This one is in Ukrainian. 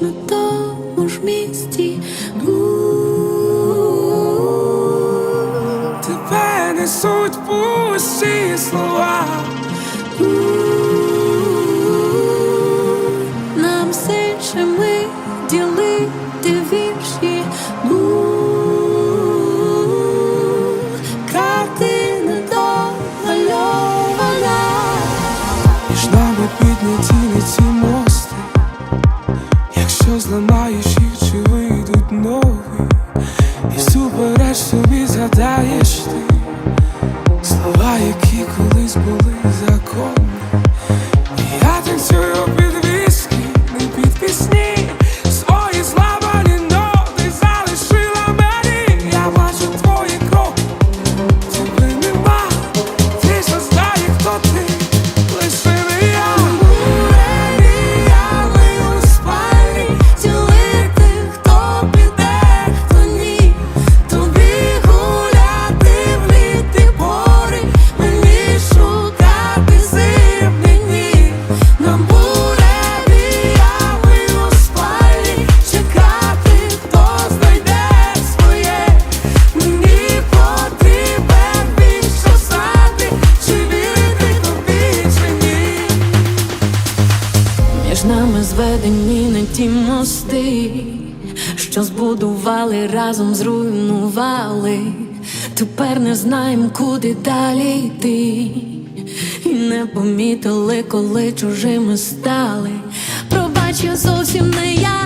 на тому ж місці. Тебе несуть пусті слова. Нам все, що ми ділити вірші. Якщо зламаєш їх, чи вийдуть нові, і супереч собі згадаєш ти слова, які колись були Між нами зведені не ті мости, що збудували разом зруйнували. Тепер не знаємо, куди далі йти. І не помітили, коли чужими стали. Пробач, я зовсім не я,